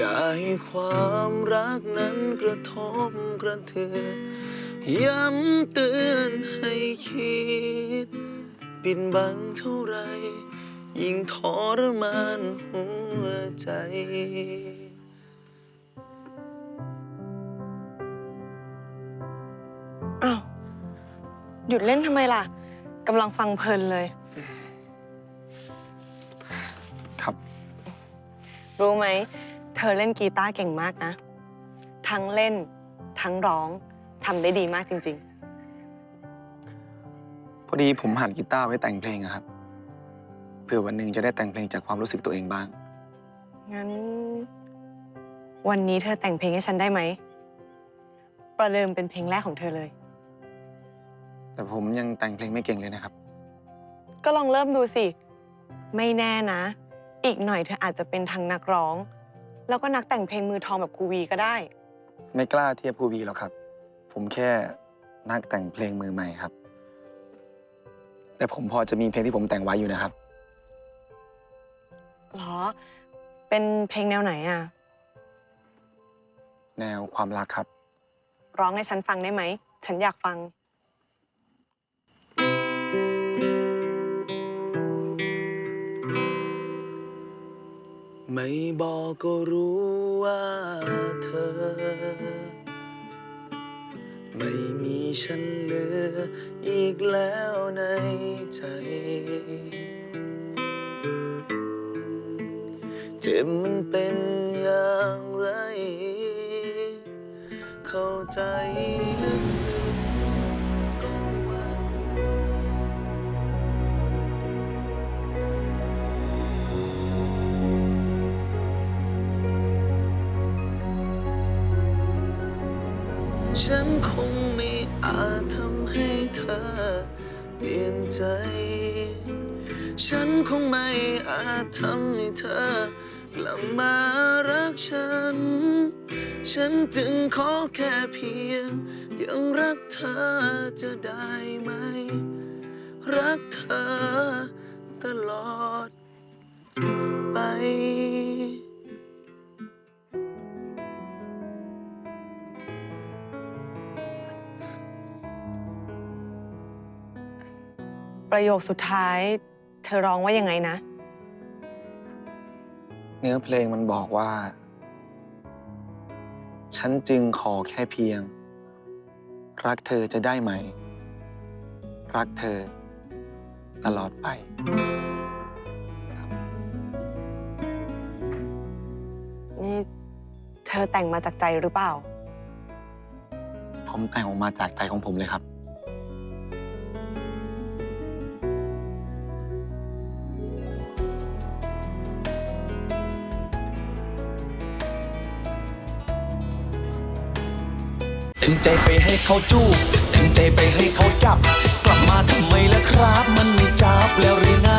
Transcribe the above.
อย่าให้ความรักนั้นกระทบกระเทือนย้ำเตือนให้คิด ปิดบังเท่าไร ยิ่งทรมานหัวใจอ้าวหยุดเล่นทำไมล่ะกำลังฟังเพลินเลย ครับ รู้ไหม เธอเล่นกีตาร์เก่งมากนะ ทั้งเล่น ทั้งร้องทำได้ดีมากจริง พอดีผมหันกีตาร์ไว้แต่งเพลงอะครับเพื่อวันหนึ่งจะได้แต่งเพลงจากความรู้สึกตัวเองบ้าง ๆ งั้น วันนี้เธอแต่งเพลงให้ฉันได้ไหม ประเดิมเป็นเพลงแรกของเธอเลย แต่ผมยังแต่งเพลงไม่เก่งเลยนะครับ ก็ลองเริ่มดูสิ ไม่แน่นะ อีกหน่อยเธออาจจะเป็นทั้งนักร้อง แล้วก็นักแต่งเพลงมือทองแบบครูวีก็ได้ ไม่กล้าเทียบภูวีหรอกครับ ผมแค่นักแต่งเพลงมือใหม่ครับ แต่ผมพอจะมีเพลงที่ผมแต่งไว้อยู่นะครับ หรอ เป็นเพลงแนวไหนอะแนวความรักครับ ร้องให้ฉันฟังได้ไหม ฉันอยากฟัง ไม่บอกก็รู้ว่าเธอ ไม่มีฉันเหลืออีกแล้วในใจ เจ็บมันเป็นอย่างไร เข้าใจลึก ฉันคงไม่อาจทำให้เธอเปลี่ยนใจ ฉันคงไม่อาจทำให้เธอกลับมารักฉัน ฉันจึงขอแค่เพียง ยังรักเธอจะได้ไหม รักเธอตลอดไป ประโยคสุดท้าย เธอร้องว่ายังไงนะ เนื้อเพลงมันบอกว่า ฉันจึงขอแค่เพียง รักเธอจะได้ไหม รักเธอ ตลอดไปนี่เธอแต่งมาจากใจหรือเปล่า ผมแต่งออกมาจากใจของผมเลยครับ เต็มใจไปให้เขาจูบเต็มใจไปให้เขาจับ กลับมาทำไมล่ะครับ มันไม่จับแล้วหรือไง